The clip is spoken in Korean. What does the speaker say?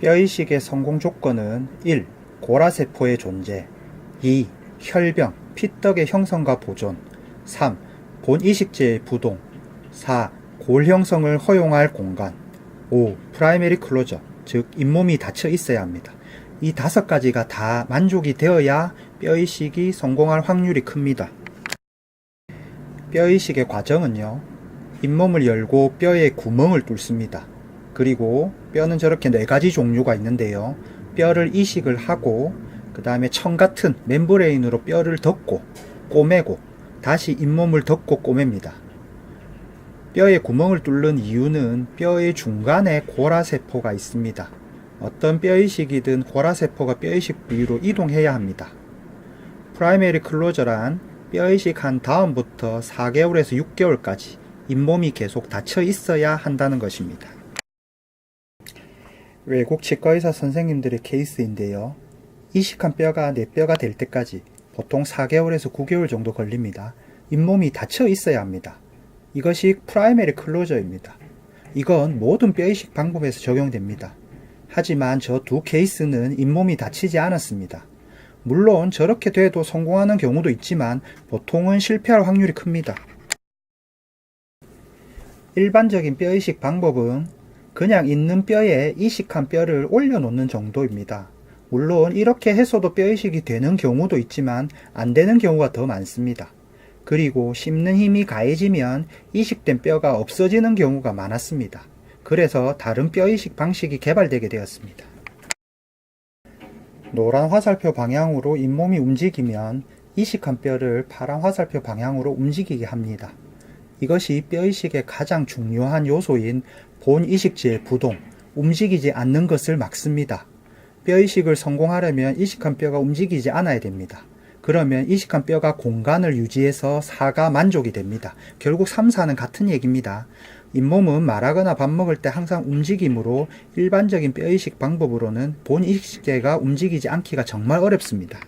뼈이식의 성공 조건은 1. 고라세포의 존재 2. 혈병, 피떡의 형성과 보존 3. 본이식제의 부동 4. 골 형성을 허용할 공간 5. 프라이머리 클로저, 즉 잇몸이 닫혀 있어야 합니다. 이 다섯 가지가 다 만족이 되어야 뼈이식이 성공할 확률이 큽니다. 뼈이식의 과정은요. 잇몸을 열고 뼈에 구멍을 뚫습니다. 그리고 뼈는 저렇게 네 가지 종류가 있는데요. 뼈를 이식을 하고 그 다음에 청 같은 멤브레인으로 뼈를 덮고 꼬매고 다시 잇몸을 덮고 꼬맵니다. 뼈에 구멍을 뚫는 이유는 뼈의 중간에 고라세포가 있습니다. 어떤 뼈이식이든 고라세포가 뼈이식 부위로 이동해야 합니다. 프라이머리 클로저란 뼈이식한 다음부터 4개월에서 6개월까지 잇몸이 계속 닫혀 있어야 한다는 것입니다. 외국 치과의사 선생님들의 케이스인데요. 이식한 뼈가 내 뼈가 될 때까지 보통 4개월에서 9개월 정도 걸립니다. 잇몸이 닫혀 있어야 합니다. 이것이 프라이머리 클로저입니다. 이건 모든 뼈이식 방법에서 적용됩니다. 하지만 저 두 케이스는 잇몸이 닫히지 않았습니다. 물론 저렇게 돼도 성공하는 경우도 있지만 보통은 실패할 확률이 큽니다. 일반적인 뼈이식 방법은 그냥 있는 뼈에 이식한 뼈를 올려놓는 정도입니다. 물론 이렇게 해서도 뼈 이식이 되는 경우도 있지만 안 되는 경우가 더 많습니다. 그리고 씹는 힘이 가해지면 이식된 뼈가 없어지는 경우가 많았습니다. 그래서 다른 뼈 이식 방식이 개발되게 되었습니다. 노란 화살표 방향으로 잇몸이 움직이면 이식한 뼈를 파란 화살표 방향으로 움직이게 합니다. 이것이 뼈이식의 가장 중요한 요소인 본 이식지의 부동, 움직이지 않는 것을 막습니다. 뼈 이식을 성공하려면 이식한 뼈가 움직이지 않아야 됩니다. 그러면 이식한 뼈가 공간을 유지해서 사가 만족이 됩니다. 결국 3, 4는 같은 얘기입니다. 잇몸은 말하거나 밥 먹을 때 항상 움직이므로 일반적인 뼈 이식 방법으로는 본 이식제가 움직이지 않기가 정말 어렵습니다.